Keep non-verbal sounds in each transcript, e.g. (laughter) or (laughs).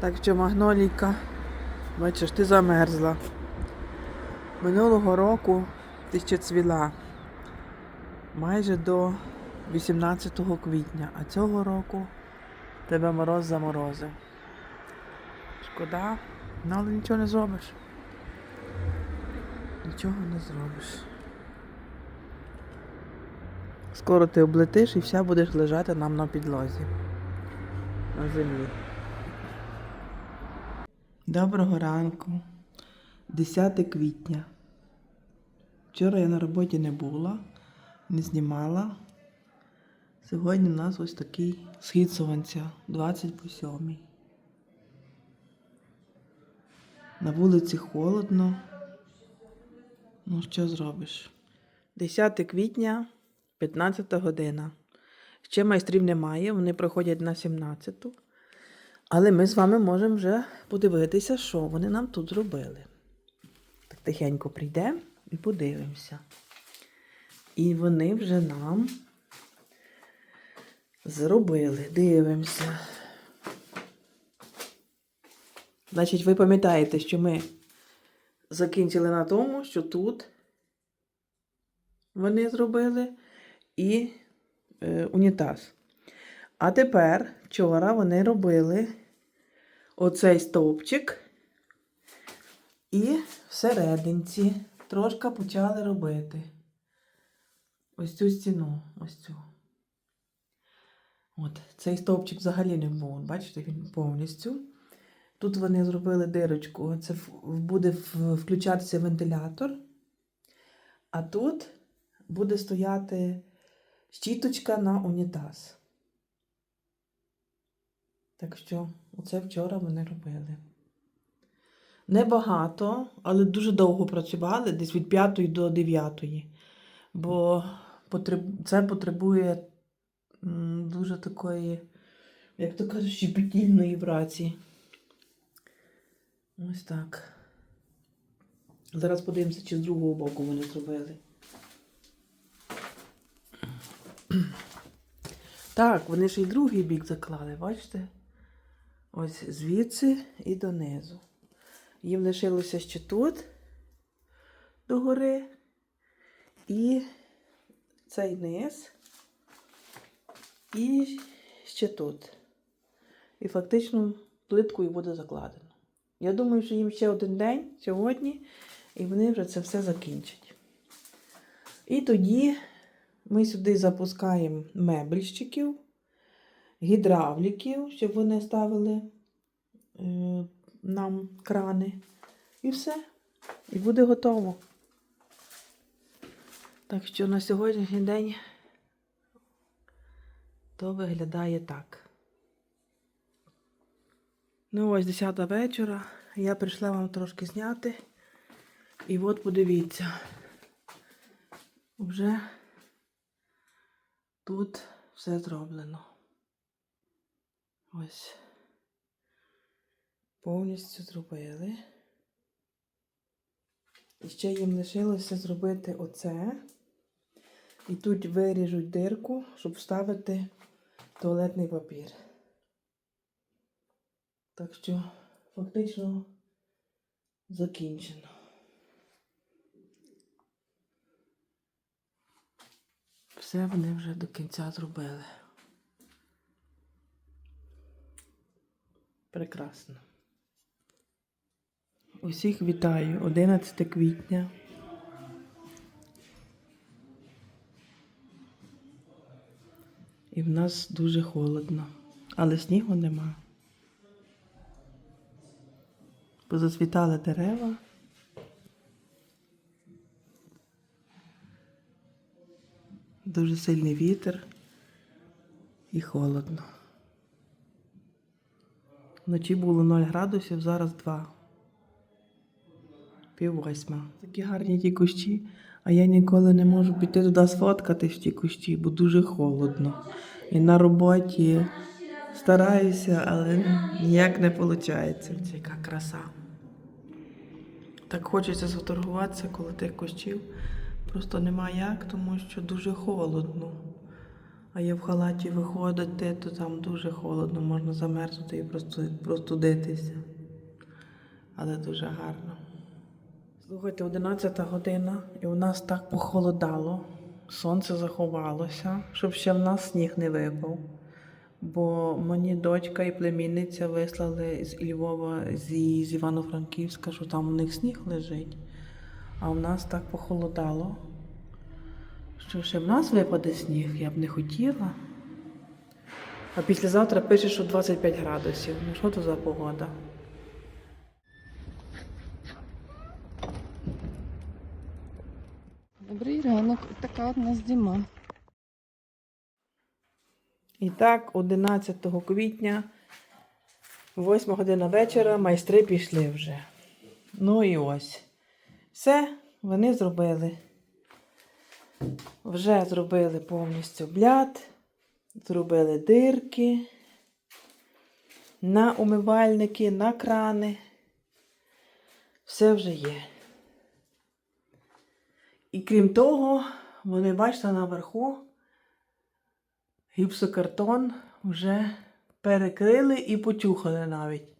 Так що магнолійка, бачиш, ти замерзла. Минулого року ти ще цвіла майже до 18 квітня, а цього року тебе мороз заморозив. Шкода, ну але нічого не зробиш. Нічого не зробиш. Скоро ти облетиш і вся будеш лежати нам на підлозі. На землі. Доброго ранку. 10 квітня. Вчора я на роботі не була, не знімала. Сьогодні у нас ось такий схід сонця 20 по 7. На вулиці холодно. Ну, що зробиш? 10 квітня, 15 година. Ще майстрів немає, вони приходять на 17. Але ми з вами можемо вже подивитися, що вони нам тут зробили. Так тихенько прийдемо і подивимося. І вони вже нам зробили. Дивимося. Значить, ви пам'ятаєте, що ми закінчили на тому, що тут вони зробили і е, унітаз. А тепер вчора вони робили оцей стовпчик і всерединці трошки почали робити ось цю стіну. Ось цю. От, цей стовпчик взагалі не був. Бачите, він повністю. Тут вони зробили дирочку. Це буде включатися вентилятор. А тут буде стояти щіточка на унітаз. Так що, оце вчора вони робили. Небагато, але дуже довго працювали, десь від 5 до 9. Бо це потребує дуже такої, як то кажуть, щепетільної праці. Ось так. Зараз подивимося, чи з другого боку вони зробили. Так, вони ж і другий бік заклали, бачите? Ось звідси і донизу. Їм лишилося ще тут догори і цей низ, і ще тут. І фактично плиткою буде закладено. Я думаю, що їм ще один день сьогодні, і вони вже це все закінчать. І тоді ми сюди запускаємо мебельщиків, гідравліків, щоб вони ставили е, нам крани. І все. І буде готово. Так що на сьогоднішній день то виглядає так. Ну, ось 10 вечора. Я прийшла вам трошки зняти. І от подивіться. Вже тут все зроблено. Ось. Повністю зробили. І ще їм лишилося зробити оце. І тут виріжуть дирку, щоб вставити туалетний папір. Так що фактично закінчено. Все вони вже до кінця зробили. Прекрасно. Усіх вітаю 11 квітня. І в нас дуже холодно, але снігу нема. Позацвітали дерева. Дуже сильний вітер і холодно. Вночі було 0 градусів, зараз 2. Пів восьма. Такі гарні ті кущі, а я ніколи не можу піти туди сфоткати в ті кущі, бо дуже холодно. І на роботі стараюся, але ніяк не виходить. Це яка краса. Так хочеться сфотографуватися, коли тих кущів просто нема як, тому що дуже холодно. А я в халаті виходити, то там дуже холодно, можна замерзнути і простудитися. Але дуже гарно. Слухайте, 11 година, і у нас так похолодало. Сонце заховалося, щоб ще в нас сніг не випав. Бо мені дочка і племінниця вислали з Львова, зі, з Івано-Франківська, що там у них сніг лежить. А у нас так похолодало. Що ще в нас випаде сніг, я б не хотіла. А післязавтра пише, що 25 градусів. Ну що то за погода? Добрий ранок, така у нас зима. І так, 11 квітня, 8 година вечора, майстри пішли вже. Ну і ось. Все, вони зробили. Вже зробили повністю бляд, зробили дирки на умивальники, на крани. Все вже є. І крім того, вони, бачите, наверху гіпсокартон вже перекрили і потюхали навіть.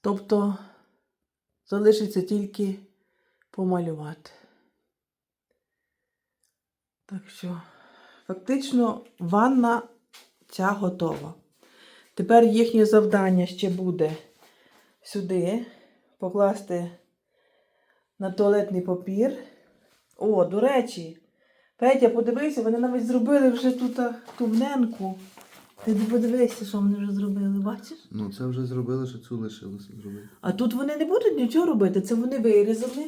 Тобто залишиться тільки помалювати. Так що, фактично, ванна ця готова. Тепер їхнє завдання ще буде сюди покласти на туалетний папір. О, до речі, Петя, подивися, вони навіть зробили вже тут а, тувненку. Ти подивися, що вони вже зробили, бачиш? Ну, це вже зробили, що цю лишилося зробити. А тут вони не будуть нічого робити, це вони вирізали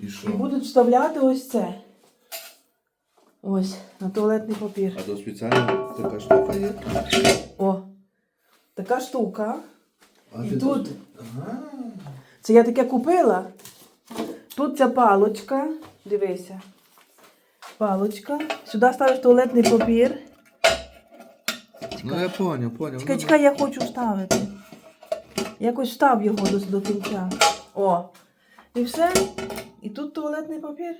І і будуть вставляти ось це. Ось, на туалетний папір. А то спеціально така штука є. О, така штука. А І ти тут. Ага. Це я таке купила. Тут ця палочка. Дивися. Палочка. Сюди ставиш туалетний папір. Ну я поняв, поняв. Чекай, Ну, чекай, я хочу вставити. Якось встав його до, до кінця. О. І все. І тут туалетний папір.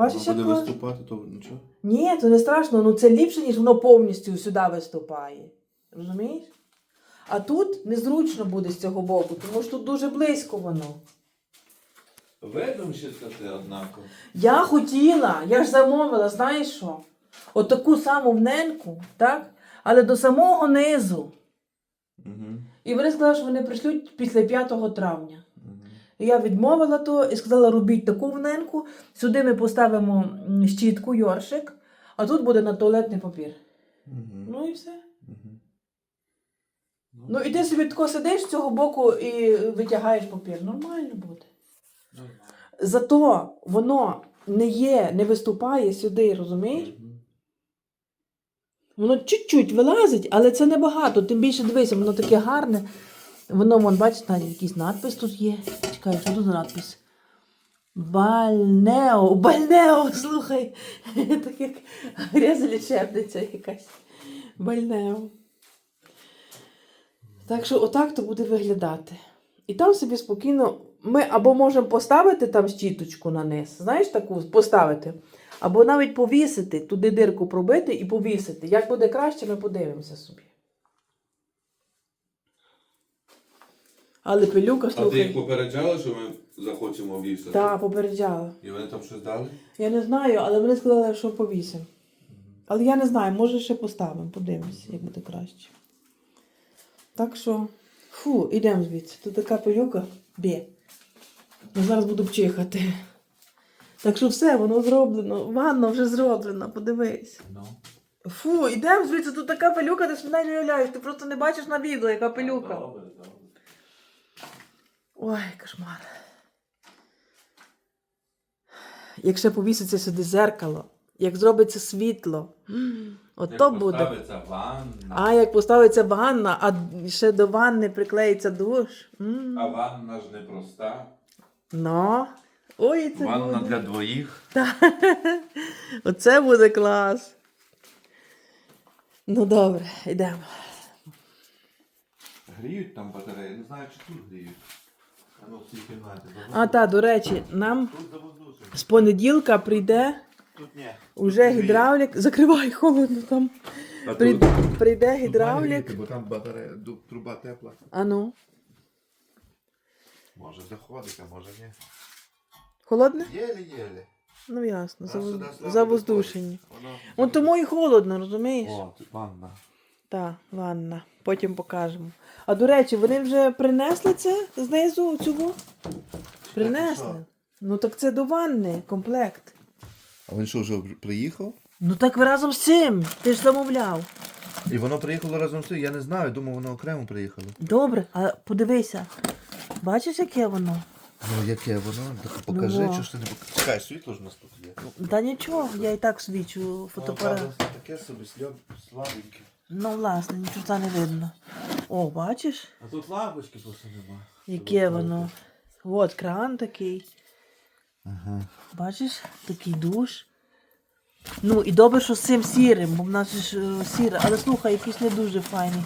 Бачиш, Буде як клас? виступати, то нічого. Ні, це не страшно, ну це ліпше, ніж воно повністю сюди виступає. Розумієш? А тут незручно буде з цього боку, тому що тут дуже близько воно. Видно ще сказати однаково. Я хотіла, я ж замовила, знаєш що? Отаку саму вненку, так? Але до самого низу. Угу. І вони сказали, що вони прийшлють після 5 травня. Я відмовила то і сказала, робіть таку вненку. Сюди ми поставимо щітку, йоршик, а тут буде на туалетний папір. Угу. Ну і все. Угу. Ну і ти собі тако сидиш з цього боку і витягаєш папір. Нормально буде. Зато воно не є, не виступає сюди, розумієш? Воно чуть-чуть вилазить, але це небагато. Тим більше дивися, воно таке гарне. Воно, вон, бачиш, навіть якийсь надпис тут є. Чекай, що тут надпис? Бальнео, бальнео, слухай. (laughs) Так як грязелічебниця якась. Бальнео. Так що отак то буде виглядати. І там собі спокійно. Ми або можемо поставити там щіточку на низ, знаєш, таку поставити, або навіть повісити, туди дирку пробити і повісити. Як буде краще, ми подивимося собі. Але пилюка, А ти слухай. їх попереджала, що ми захочемо вісити? Так, попереджала. І вони там щось дали? Я не знаю, але вони сказали, що повісимо. Але я не знаю, може ще поставимо, подивимося, як буде краще. Так що, фу, ідемо звідси. Тут така пилюка. Бє. Я зараз буду чихати. Так що все, воно зроблено. Ванна вже зроблена, подивись. Ну. Фу, ідемо звідси, тут така пилюка, ти ж не уявляєш, ти просто не бачиш на відео, яка пилюка. Добре, добре. Ой, кошмар. Як ще повіситься сюди зеркало, як зробиться світло, ото Як буде. поставиться ванна, А як поставиться ванна, а ще до ванни приклеїться душ. м. а ванна ж не проста. Ну. Ой, це Ванна буде. для двоїх. Та. Оце буде клас. Ну добре, йдемо. Гріють там батареї, не знаю, чи тут гріють. А в цій кімнаті. А та, до речі, нам Тут з понеділка прийде Тут ні. Уже гідравлік. Закривай холодно там. А При- тут? Прийде Тут гідравлік. Бо там батарея, ду- труба тепла. А ну. Може заходить, а може ні. Холодне? Єле-єле. Ну ясно, А сюди завоз- слабо завоздушені. Воно- От тому і холодно, розумієш? О, тут ванна. Так, ванна. Потім покажемо. А до речі, вони вже принесли це знизу цього? Принесли. Ну так це до ванни, комплект. А він що, вже приїхав? Ну так ви разом з цим. Ти ж замовляв. І воно приїхало разом з цим, я не знаю, думав, воно окремо приїхало. Добре, а подивися. Бачиш, яке воно? Ну, яке воно? Так покажи, Ну, чи ж ти не покажи. Чекай, світло ж у нас тут є. Та нічого, я і так свічу фотоапарат. Ну, таке собі слабеньке. Ну, власне, нічого та не видно. О, бачиш, А тут лампочки просто нема. яке воно. От кран такий. Ага. Бачиш, такий душ. Ну, і добре, що з цим сірим, бо в нас ж е, сіре. Але слухай, якийсь не дуже файний.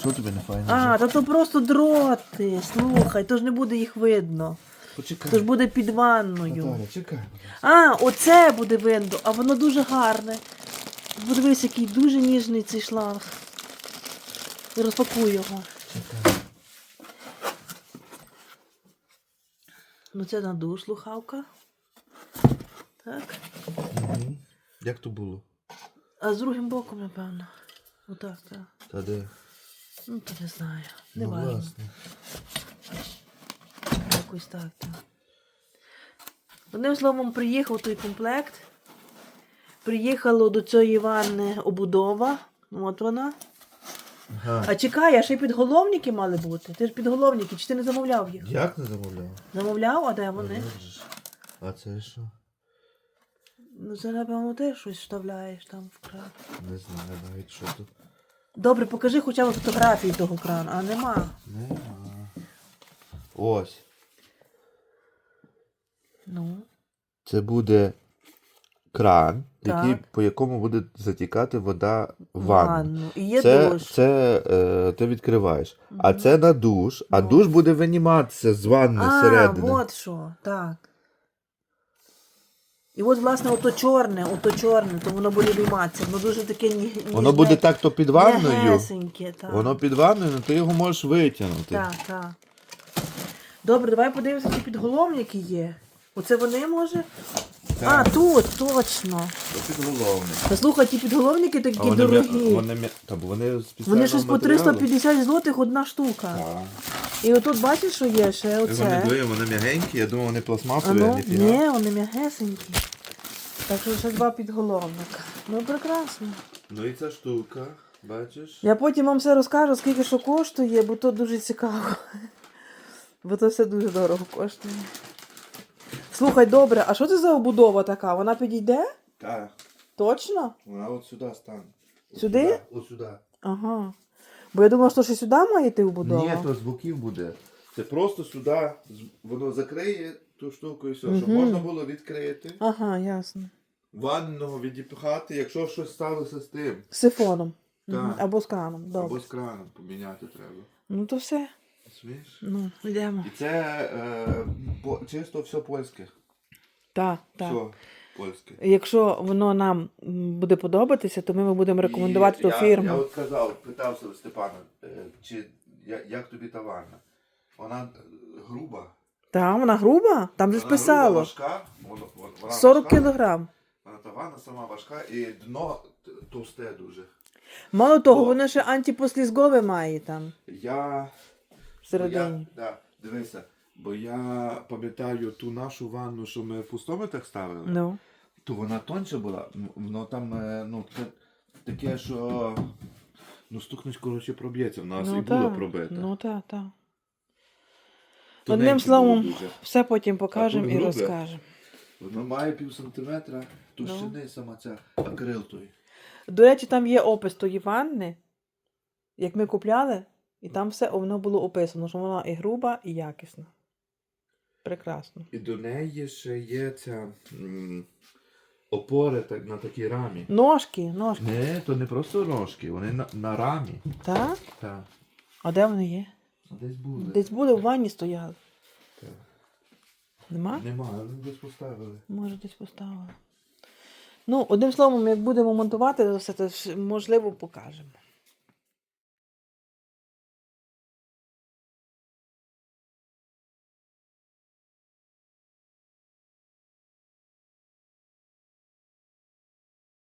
Що тобі не файно? А, та то просто дроти. Слухай, то ж не буде їх видно. Почекай. То ж буде під ванною. Наталя, чекай. А, оце буде видно, а воно дуже гарне. Подивись, який дуже ніжний цей шланг. І Розпакуй його. Ну це на душ слухавка. Так. Мгм. Як то було? А з другим боком, напевно. Отак, так. Та де? Ну, то не знаю. Не ну, важливо. Якось так, так. Одним словом, приїхав той комплект. Приїхало до цієї ванни обудова. От вона. Ага. А чекай, а ще й підголовники мали бути. Ти ж підголовники, чи ти не замовляв їх? Як не замовляв? Замовляв, а де вони? А же ж? А це що? Ну це, напевно, ти щось вставляєш там в кран. Не знаю навіть що тут. Добре, покажи хоча б фотографії того крану, а нема. Нема. Ось. Ну. Це буде кран, який, по якому буде затікати вода в ванну. Ванну. І є Це, душ. це е, ти відкриваєш. А це на душ, а Ну. душ буде виніматися з ванни А, зсередини. от що, так. І от, власне, ото чорне, ото чорне, то воно буде вийматися. Воно дуже таке ні, Воно буде так то під ванною, так. воно під ванною, але ти його можеш витягнути. Так, так. Добре, давай подивимося, чи підголовники є. Оце вони може? А, тут, точно. Це підголовник. Та слухай, ті підголовники такі А вони, дорогі. вони, м'я- та, вони, з Вони щось по 350 злотих одна штука. Так. І отут бачиш, що є ще І Вони оце. вони м'ягенькі, я думав, вони пластмасові, а ну, ніфіга. ні, вони м'ягесенькі. Так що ще два підголовника. Ну прекрасно. Ну і ця штука, бачиш? Я потім вам все розкажу, скільки що коштує, бо то дуже цікаво. Бо то все дуже дорого коштує. Слухай, добре, а що це за обудова така? Вона підійде? Так, Точно? вона от сюди стане. От Сюди? От сюди. Ага. Бо я думала, що ще сюди має йти обудова. Ні, то з боків буде. Це просто сюди, з- воно закриє ту штуку і все, щоб Мгм. можна було відкрити, Ага, ясно. ванного відіпхати, якщо щось сталося з тим. З сифоном. Мгм. Так. Або з краном. Добре. Або з краном поміняти треба. Ну то все. Розумієш? Ну, йдемо. І це е, по, чисто все польське. Так, так. Все польське. Якщо воно нам буде подобатися, то ми будемо рекомендувати І ту я, фірму. Я от казав, питався у Степана, е, чи я- як тобі та ванна? Вона е, груба. Так, вона груба, там же ж Вона груба, писало. важка, вона, вона, вона 40 важка, кілограм. Вона та ванна сама важка і дно т- товсте дуже. Мало того, О. воно ще антипослізгове має там Я, всередині. Я, да, дивися, бо я пам'ятаю ту нашу ванну, що ми в пустометах ставили, Ну. то вона тонша була. Воно там, е, ну, це таке, що ну, стукнуть, коротше, проб'ється. В нас і ну, було пробите. Ну так, так. Одним словом, все потім покажемо і розкажемо. Воно має пів сантиметра товщини Ну. сама ця акрил той. До речі, там є опис тої ванни, як ми купляли, і там все воно було описано, що вона і груба, і якісна. Прекрасно. І до неї ще є ця м, опори так, на такій рамі. Ножки, ножки. Не, то не просто ножки, вони на, на рамі. Так? Так. А де вони є? Десь були. Десь були в ванні стояли. Так. Нема? Нема, але десь поставили. Може, десь поставила. Ну, одним словом, як будемо монтувати, то все, ж, можливо покажемо.